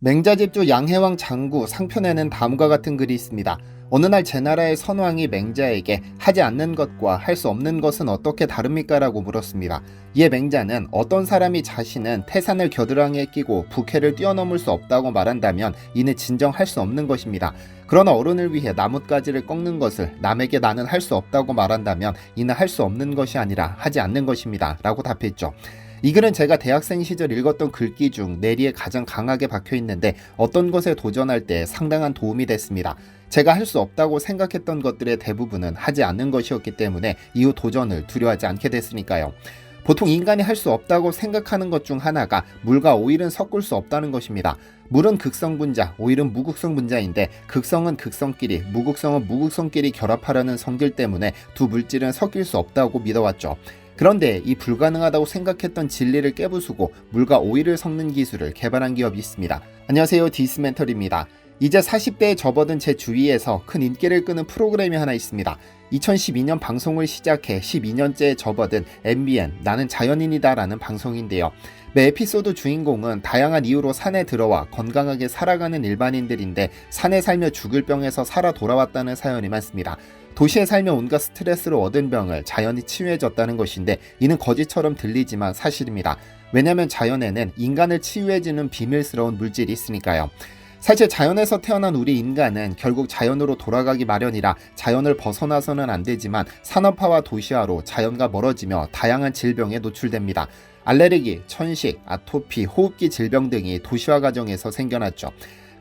맹자집주 양해왕 장구 상편에는 다음과 같은 글이 있습니다. 어느 날 제나라의 선왕이 맹자에게 하지 않는 것과 할 수 없는 것은 어떻게 다릅니까? 라고 물었습니다. 이에 맹자는 어떤 사람이 자신은 태산을 겨드랑이에 끼고 부캐를 뛰어넘을 수 없다고 말한다면 이는 진정 할 수 없는 것입니다. 그러나 어른을 위해 나뭇가지를 꺾는 것을 남에게 나는 할 수 없다고 말한다면 이는 할 수 없는 것이 아니라 하지 않는 것입니다. 라고 답했죠. 이 글은 제가 대학생 시절 읽었던 글귀 중 내리에 가장 강하게 박혀 있는데 어떤 것에 도전할 때 상당한 도움이 됐습니다. 제가 할 수 없다고 생각했던 것들의 대부분은 하지 않는 것이었기 때문에 이후 도전을 두려워하지 않게 됐으니까요. 보통 인간이 할 수 없다고 생각하는 것 중 하나가 물과 오일은 섞을 수 없다는 것입니다. 물은 극성 분자, 오일은 무극성 분자인데 극성은 극성끼리, 무극성은 무극성끼리 결합하려는 성질 때문에 두 물질은 섞일 수 없다고 믿어왔죠. 그런데 이 불가능하다고 생각했던 진리를 깨부수고 물과 오일을 섞는 기술을 개발한 기업이 있습니다. 안녕하세요. 디스멘털입니다. 이제 40대에 접어든 제 주위에서 큰 인기를 끄는 프로그램이 하나 있습니다. 2012년 방송을 시작해 12년째에 접어든 MBN 나는 자연인이다라는 방송인데요. 매 에피소드 주인공은 다양한 이유로 산에 들어와 건강하게 살아가는 일반인들인데 산에 살며 죽을 병에서 살아 돌아왔다는 사연이 많습니다. 도시에 살며 온갖 스트레스로 얻은 병을 자연이 치유해줬다는 것인데 이는 거짓처럼 들리지만 사실입니다. 왜냐하면 자연에는 인간을 치유해주는 비밀스러운 물질이 있으니까요. 사실 자연에서 태어난 우리 인간은 결국 자연으로 돌아가기 마련이라 자연을 벗어나서는 안 되지만 산업화와 도시화로 자연과 멀어지며 다양한 질병에 노출됩니다. 알레르기, 천식, 아토피, 호흡기 질병 등이 도시화 과정에서 생겨났죠.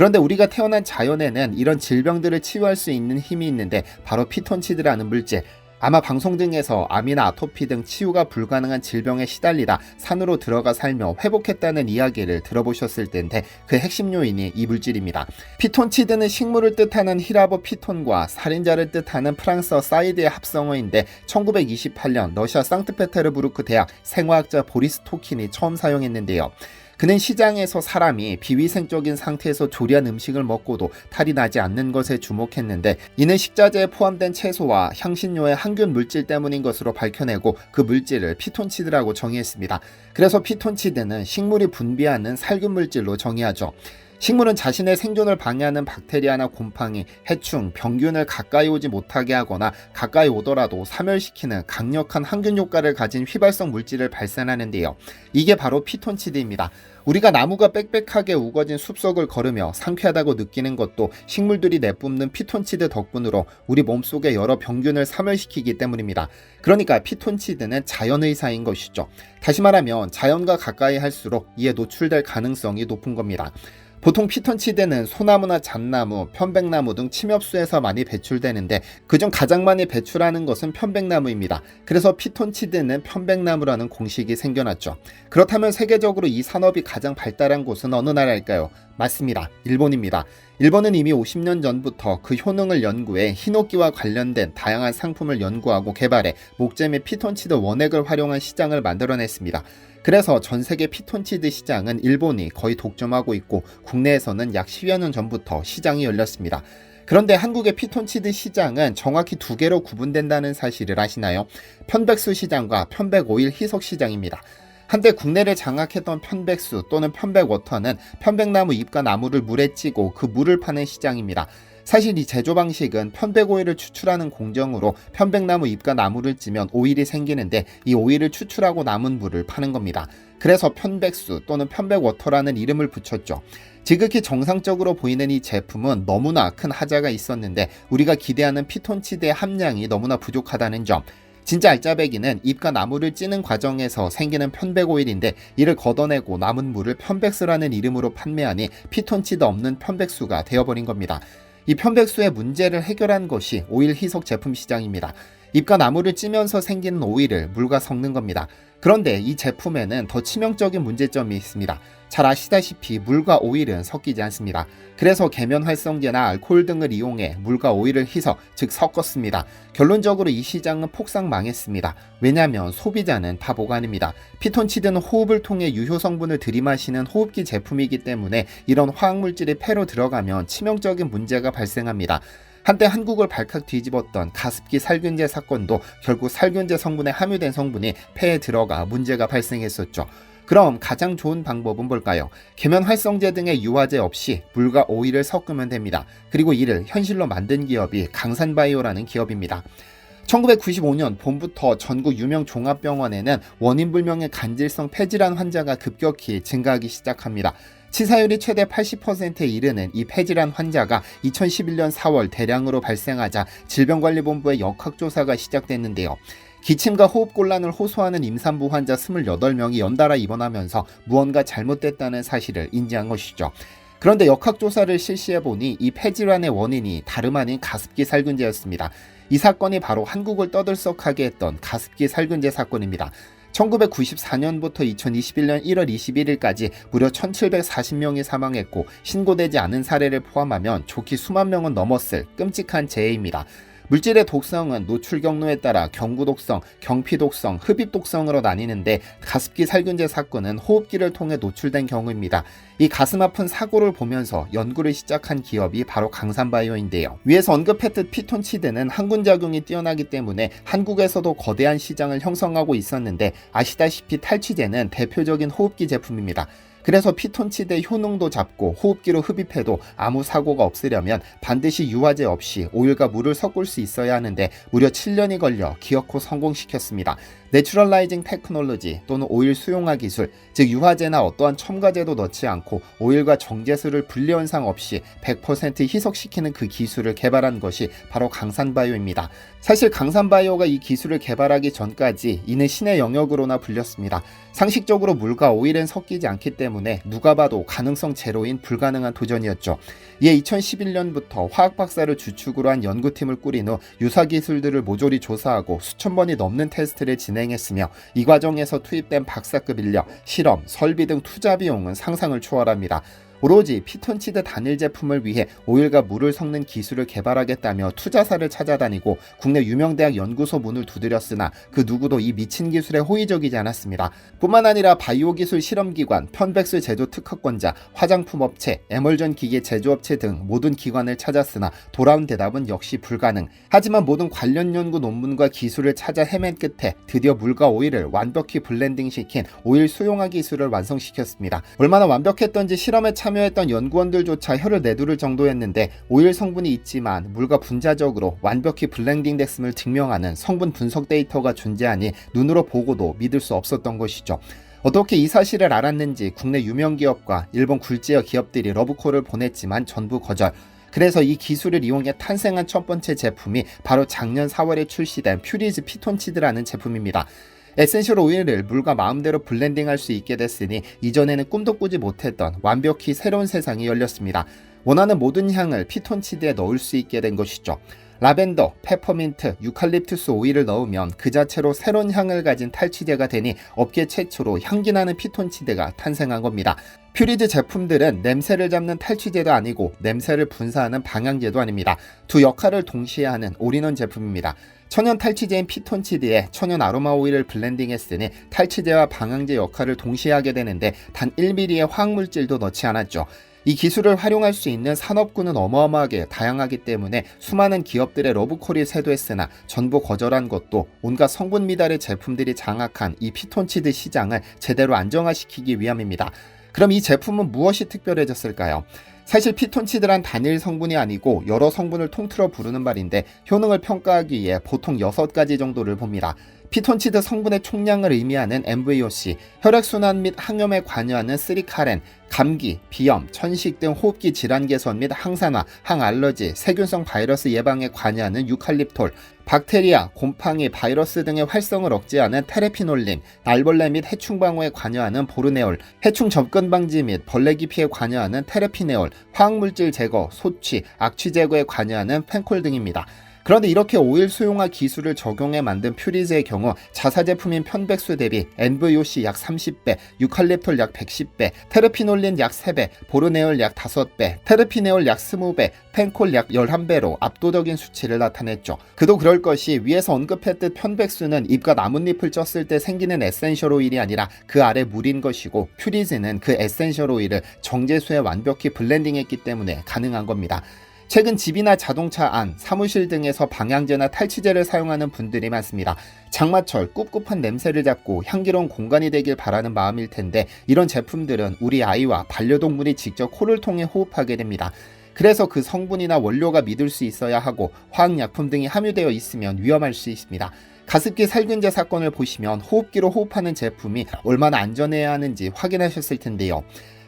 그런데 우리가 태어난 자연에는 이런 질병들을 치유할 수 있는 힘이 있는데 바로 피톤치드라는 물질. 아마 방송 등에서 암이나 아토피 등 치유가 불가능한 질병에 시달리다 산으로 들어가 살며 회복했다는 이야기를 들어보셨을 텐데 그 핵심 요인이 이 물질입니다. 피톤치드는 식물을 뜻하는 히라보 피톤과 살인자를 뜻하는 프랑스어 사이드의 합성어인데 1928년 러시아 상트페테르부르크 대학 생화학자 보리스 토킨이 처음 사용했는데요. 그는 시장에서 사람이 비위생적인 상태에서 조리한 음식을 먹고도 탈이 나지 않는 것에 주목했는데 이는 식자재에 포함된 채소와 향신료의 항균 물질 때문인 것으로 밝혀내고 그 물질을 피톤치드라고 정의했습니다. 그래서 피톤치드는 식물이 분비하는 살균 물질로 정의하죠. 식물은 자신의 생존을 방해하는 박테리아나 곰팡이, 해충, 병균을 가까이 오지 못하게 하거나 가까이 오더라도 사멸시키는 강력한 항균 효과를 가진 휘발성 물질을 발산하는데요. 이게 바로 피톤치드입니다. 우리가 나무가 빽빽하게 우거진 숲속을 걸으며 상쾌하다고 느끼는 것도 식물들이 내뿜는 피톤치드 덕분으로 우리 몸속의 여러 병균을 사멸시키기 때문입니다. 그러니까 피톤치드는 자연의사인 것이죠. 다시 말하면 자연과 가까이 할수록 이에 노출될 가능성이 높은 겁니다. 보통 피톤치드는 소나무나 잣나무, 편백나무 등 침엽수에서 많이 배출되는데 그중 가장 많이 배출하는 것은 편백나무입니다. 그래서 피톤치드는 편백나무라는 공식이 생겨났죠. 그렇다면 세계적으로 이 산업이 가장 발달한 곳은 어느 나라일까요? 맞습니다. 일본입니다. 일본은 이미 50년 전부터 그 효능을 연구해 히노키와 관련된 다양한 상품을 연구하고 개발해 목재의 피톤치드 원액을 활용한 시장을 만들어냈습니다. 그래서 전 세계 피톤치드 시장은 일본이 거의 독점하고 있고 국내에서는 약 10여 년 전부터 시장이 열렸습니다. 그런데 한국의 피톤치드 시장은 정확히 두 개로 구분된다는 사실을 아시나요? 편백수 시장과 편백오일 희석 시장입니다. 한때 국내를 장악했던 편백수 또는 편백워터는 편백나무 잎과 나무를 물에 찌고 그 물을 파는 시장입니다. 사실 이 제조 방식은 편백오일을 추출하는 공정으로 편백나무 잎과 나무를 찌면 오일이 생기는데 이 오일을 추출하고 남은 물을 파는 겁니다. 그래서 편백수 또는 편백워터라는 이름을 붙였죠. 지극히 정상적으로 보이는 이 제품은 너무나 큰 하자가 있었는데 우리가 기대하는 피톤치드의 함량이 너무나 부족하다는 점. 진짜 알짜배기는 잎과 나무를 찌는 과정에서 생기는 편백 오일인데 이를 걷어내고 남은 물을 편백수라는 이름으로 판매하니 피톤치드 없는 편백수가 되어버린 겁니다. 이 편백수의 문제를 해결한 것이 오일 희석 제품 시장입니다. 잎과 나무를 찌면서 생기는 오일을 물과 섞는 겁니다. 그런데 이 제품에는 더 치명적인 문제점이 있습니다. 잘 아시다시피 물과 오일은 섞이지 않습니다. 그래서 계면 활성제나 알코올 등을 이용해 물과 오일을 희석, 즉 섞었습니다. 결론적으로 이 시장은 폭삭 망했습니다. 왜냐하면 소비자는 바보가 아닙니다. 피톤치드는 호흡을 통해 유효 성분을 들이마시는 호흡기 제품이기 때문에 이런 화학물질이 폐로 들어가면 치명적인 문제가 발생합니다. 한때 한국을 발칵 뒤집었던 가습기 살균제 사건도 결국 살균제 성분에 함유된 성분이 폐에 들어가 문제가 발생했었죠. 그럼 가장 좋은 방법은 뭘까요? 계면 활성제 등의 유화제 없이 물과 오일을 섞으면 됩니다. 그리고 이를 현실로 만든 기업이 강산바이오라는 기업입니다. 1995년 봄부터 전국 유명 종합병원에는 원인 불명의 간질성 폐질환 환자가 급격히 증가하기 시작합니다. 치사율이 최대 80%에 이르는 이 폐질환 환자가 2011년 4월 대량으로 발생하자 질병관리본부의 역학조사가 시작됐는데요. 기침과 호흡곤란을 호소하는 임산부 환자 28명이 연달아 입원하면서 무언가 잘못됐다는 사실을 인지한 것이죠. 그런데 역학조사를 실시해 보니 이 폐질환의 원인이 다름 아닌 가습기 살균제였습니다. 이 사건이 바로 한국을 떠들썩하게 했던 가습기 살균제 사건입니다. 1994년부터 2021년 1월 21일까지 무려 1740명이 사망했고 신고되지 않은 사례를 포함하면 좋기 수만 명은 넘었을 끔찍한 재해입니다. 물질의 독성은 노출 경로에 따라 경구 독성, 경피 독성, 흡입 독성으로 나뉘는데 가습기 살균제 사건은 호흡기를 통해 노출된 경우입니다. 이 가슴 아픈 사고를 보면서 연구를 시작한 기업이 바로 강산바이오인데요. 위에서 언급했듯 피톤치드는 항균 작용이 뛰어나기 때문에 한국에서도 거대한 시장을 형성하고 있었는데 아시다시피 탈취제는 대표적인 호흡기 제품입니다. 그래서 피톤치드의 효능도 잡고 호흡기로 흡입해도 아무 사고가 없으려면 반드시 유화제 없이 오일과 물을 섞을 수 있어야 하는데 무려 7년이 걸려 기어코 성공시켰습니다. 내추럴라이징 테크놀로지 또는 오일 수용화 기술, 즉 유화제나 어떠한 첨가제도 넣지 않고 오일과 정제수를 분리 현상 없이 100% 희석시키는 그 기술을 개발한 것이 바로 강산바이오입니다. 사실 강산바이오가 이 기술을 개발하기 전까지 이는 신의 영역으로나 불렸습니다. 상식적으로 물과 오일은 섞이지 않기 때문에 누가 봐도 가능성 제로인 불가능한 도전이었죠. 이에 2011년부터 화학 박사를 주축으로 한 연구팀을 꾸린 후 유사 기술들을 모조리 조사하고 수천 번이 넘는 테스트를 진행했으며 이 과정에서 투입된 박사급 인력, 실험, 설비 등 투자 비용은 상상을 초월합니다. 오로지 피톤치드 단일 제품을 위해 오일과 물을 섞는 기술을 개발하겠다며 투자사를 찾아다니고 국내 유명 대학 연구소 문을 두드렸으나 그 누구도 이 미친 기술에 호의적이지 않았습니다. 뿐만 아니라 바이오 기술 실험기관, 편백술 제조 특허권자, 화장품 업체, 에멀전 기계 제조업체 등 모든 기관을 찾았으나 돌아온 대답은 역시 불가능. 하지만 모든 관련 연구 논문과 기술을 찾아 헤맨 끝에 드디어 물과 오일을 완벽히 블렌딩시킨 오일 수용화 기술을 완성시켰습니다. 얼마나 완벽했던지 실험에 참 참여했던 연구원들조차 혀를 내두를 정도였는데 오일 성분이 있지만 물과 분자적으로 완벽히 블렌딩 됐음을 증명하는 성분 분석 데이터가 존재하니 눈으로 보고도 믿을 수 없었던 것이죠. 어떻게 이 사실을 알았는지 국내 유명 기업과 일본 굴지어 기업들이 러브콜을 보냈지만 전부 거절. 그래서 이 기술을 이용해 탄생한 첫 번째 제품이 바로 작년 4월에 출시된 퓨리즈 피톤치드라는 제품입니다. 에센셜 오일을 물과 마음대로 블렌딩할 수 있게 됐으니 이전에는 꿈도 꾸지 못했던 완벽히 새로운 세상이 열렸습니다. 원하는 모든 향을 피톤치드에 넣을 수 있게 된 것이죠. 라벤더, 페퍼민트, 유칼립투스 오일을 넣으면 그 자체로 새로운 향을 가진 탈취제가 되니 업계 최초로 향기나는 피톤치드가 탄생한 겁니다. 퓨리즈 제품들은 냄새를 잡는 탈취제도 아니고 냄새를 분사하는 방향제도 아닙니다. 두 역할을 동시에 하는 올인원 제품입니다. 천연 탈취제인 피톤치드에 천연 아로마 오일을 블렌딩했으니 탈취제와 방향제 역할을 동시에 하게 되는데 단 1mm의 화학물질도 넣지 않았죠. 이 기술을 활용할 수 있는 산업군은 어마어마하게 다양하기 때문에 수많은 기업들의 러브콜이 쇄도했으나 전부 거절한 것도 온갖 성분 미달의 제품들이 장악한 이 피톤치드 시장을 제대로 안정화시키기 위함입니다. 그럼 이 제품은 무엇이 특별해졌을까요? 사실 피톤치드란 단일 성분이 아니고 여러 성분을 통틀어 부르는 말인데 효능을 평가하기 위해 보통 6가지 정도를 봅니다. 피톤치드 성분의 총량을 의미하는 MVOC, 혈액순환 및 항염에 관여하는 쓰리카렌, 감기, 비염, 천식 등 호흡기 질환 개선 및 항산화, 항알러지, 세균성 바이러스 예방에 관여하는 유칼립톨, 박테리아, 곰팡이, 바이러스 등의 활성을 억제하는 테레피놀린, 날벌레 및 해충 방어에 관여하는 보르네올, 해충 접근 방지 및 벌레 기피에 관여하는 테레피네올, 화학물질 제거, 소취, 악취 제거에 관여하는 펜콜 등입니다. 그런데 이렇게 오일 수용화 기술을 적용해 만든 퓨리즈의 경우 자사 제품인 편백수 대비 NVOC 약 30배, 유칼립톨 약 110배, 테르피놀린 약 3배, 보르네올 약 5배, 테르피네올 약 20배, 펜콜 약 11배로 압도적인 수치를 나타냈죠. 그도 그럴 것이 위에서 언급했듯 편백수는 잎과 나뭇잎을 쪘을 때 생기는 에센셜 오일이 아니라 그 아래 물인 것이고 퓨리즈는 그 에센셜 오일을 정제수에 완벽히 블렌딩했기 때문에 가능한 겁니다. 최근 집이나 자동차 안, 사무실 등에서 방향제나 탈취제를 사용하는 분들이 많습니다. 장마철 꿉꿉한 냄새를 잡고 향기로운 공간이 되길 바라는 마음일 텐데 이런 제품들은 우리 아이와 반려동물이 직접 코를 통해 호흡하게 됩니다. 그래서 그 성분이나 원료가 믿을 수 있어야 하고 화학약품 등이 함유되어 있으면 위험할 수 있습니다. 가습기 살균제 사건을 보시면 호흡기로 호흡하는 제품이 얼마나 안전해야 하는지 확인하셨을 텐데요.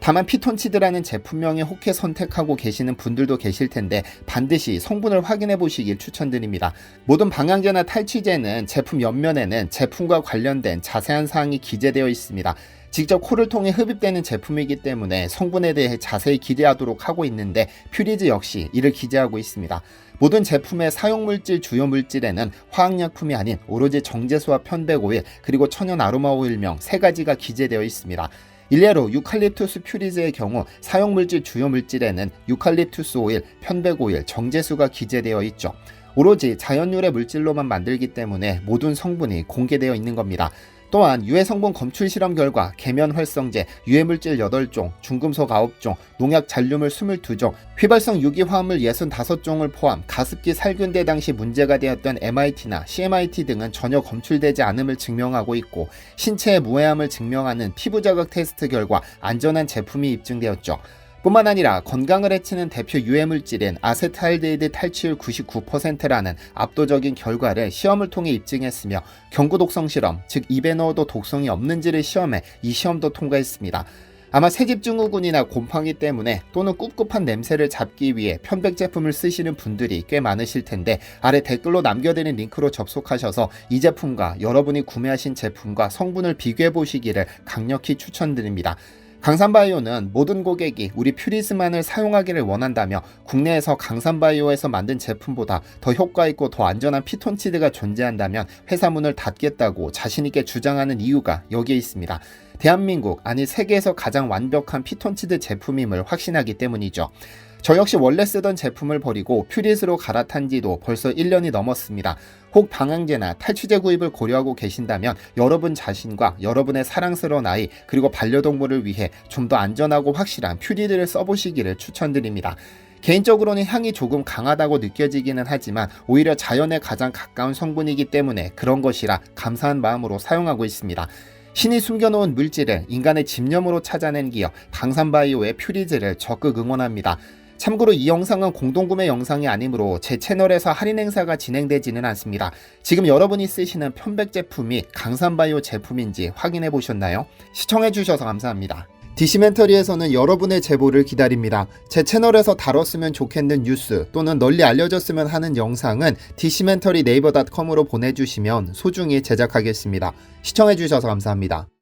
다만 피톤치드라는 제품명에 혹해 선택하고 계시는 분들도 계실 텐데 반드시 성분을 확인해 보시길 추천드립니다. 모든 방향제나 탈취제는 제품 옆면에는 제품과 관련된 자세한 사항이 기재되어 있습니다. 직접 코를 통해 흡입되는 제품이기 때문에 성분에 대해 자세히 기재하도록 하고 있는데 퓨리즈 역시 이를 기재하고 있습니다. 모든 제품의 사용물질 주요 물질에는 화학약품이 아닌 오로지 정제수와 편백 오일 그리고 천연 아로마 오일명 세 가지가 기재되어 있습니다. 일례로 유칼립투스 퓨리즈의 경우 사용물질 주요 물질에는 유칼립투스 오일, 편백 오일, 정제수가 기재되어 있죠. 오로지 자연유래 물질로만 만들기 때문에 모든 성분이 공개되어 있는 겁니다. 또한 유해 성분 검출 실험 결과 계면 활성제, 유해 물질 8종, 중금속 9종, 농약 잔류물 22종, 휘발성 유기 화합물 65종을 포함 가습기 살균대 당시 문제가 되었던 MIT나 CMIT 등은 전혀 검출되지 않음을 증명하고 있고 신체의 무해함을 증명하는 피부 자극 테스트 결과 안전한 제품이 입증되었죠. 뿐만 아니라 건강을 해치는 대표 유해물질인 아세트알데히드 탈취율 99%라는 압도적인 결과를 시험을 통해 입증했으며 경구독성 실험, 즉 입에 넣어도 독성이 없는지를 시험해 이 시험도 통과했습니다. 아마 새집 증후군이나 곰팡이 때문에 또는 꿉꿉한 냄새를 잡기 위해 편백 제품을 쓰시는 분들이 꽤 많으실 텐데 아래 댓글로 남겨드린 링크로 접속하셔서 이 제품과 여러분이 구매하신 제품과 성분을 비교해 보시기를 강력히 추천드립니다. 강산바이오는 모든 고객이 우리 퓨리스만을 사용하기를 원한다며 국내에서 강산바이오에서 만든 제품보다 더 효과 있고 더 안전한 피톤치드가 존재한다면 회사 문을 닫겠다고 자신있게 주장하는 이유가 여기에 있습니다. 대한민국, 아니 세계에서 가장 완벽한 피톤치드 제품임을 확신하기 때문이죠. 저 역시 원래 쓰던 제품을 버리고 퓨리스로 갈아탄 지도 벌써 1년이 넘었습니다. 혹 방향제나 탈취제 구입을 고려하고 계신다면 여러분 자신과 여러분의 사랑스러운 아이 그리고 반려동물을 위해 좀 더 안전하고 확실한 퓨리들을 써보시기를 추천드립니다. 개인적으로는 향이 조금 강하다고 느껴지기는 하지만 오히려 자연에 가장 가까운 성분이기 때문에 그런 것이라 감사한 마음으로 사용하고 있습니다. 신이 숨겨놓은 물질을 인간의 집념으로 찾아낸 기업 강산바이오의 퓨리즈를 적극 응원합니다. 참고로 이 영상은 공동구매 영상이 아니므로 제 채널에서 할인 행사가 진행되지는 않습니다. 지금 여러분이 쓰시는 편백 제품이 강산바이오 제품인지 확인해 보셨나요? 시청해 주셔서 감사합니다. 디시멘터리에서는 여러분의 제보를 기다립니다. 제 채널에서 다뤘으면 좋겠는 뉴스 또는 널리 알려졌으면 하는 영상은 디시멘터리 네이버 닷컴으로 보내주시면 소중히 제작하겠습니다. 시청해 주셔서 감사합니다.